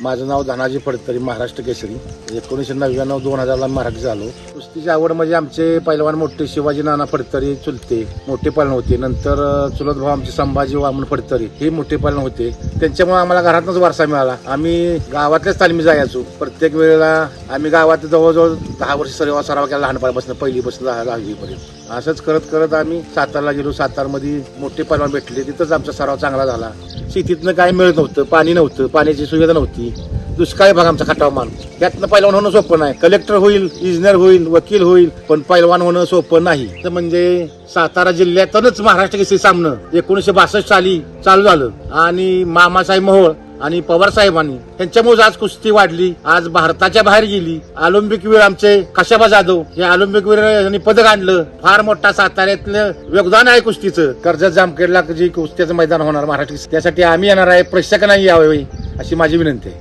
माझं नाव धनाजी फडतरी महाराष्ट्र केसरी. एकोणीसशे नव्याण्णव दोन हजारला मराठी झालो. कुस्तीची आवड म्हणजे आमचे पैलवान मोठे शिवाजी नाना फडतरी चुलते मोठे पालन होते. नंतर चुलत भाऊ आमचे संभाजी वामन फडतरी हे मोठे पालन होते. त्यांच्यामुळे आम्हाला घरातूनच वारसा मिळाला. आम्ही गावातल्याच तालमी जायचो. प्रत्येक वेळेला आम्ही गावात जवळजवळ दहा वर्ष सर्व सराव केला लहानपणापासून पहिलीपासून दहा दहावीपर्यंत असंच करत करत आम्ही सातारला गेलो. सातारमध्ये मोठे पैलवान भेटले. तिथंच आमचा सराव चांगला झाला. शेतीतनं काय मिळत नव्हतं पाणी नव्हतं पाण्याची सुविधा नव्हती. दुष्काळी भाग आमचा खटाव त्यातलं त्यातनं पैलवान होणं सोपं नाही. कलेक्टर होईल इंजिनियर होईल वकील होईल पण पैलवान होणं सोपं नाही. तर म्हणजे सातारा जिल्ह्यातूनच महाराष्ट्र केसरी सामनं. एकोणीशे बासष्ट साली चालू झालं. आणि मामासाहेब मोहोळ आणि पवार साहेबांनी त्यांच्यामुळे आज कुस्ती वाढली. आज भारताच्या बाहेर गेली. ऑलिम्पिक वीर आमचे कशाबा जाधव हे ऑलिम्पिक वीर यांनी पदक आणलं. फार मोठा साताऱ्यातलं योगदान आहे कुस्तीचं. कर्जत जामखेडला जी कुस्त्याचं मैदान होणार महाराष्ट्र त्यासाठी आम्ही येणार आहे. प्रेक्षकांनाही यावे अशी माझी विनंती आहे.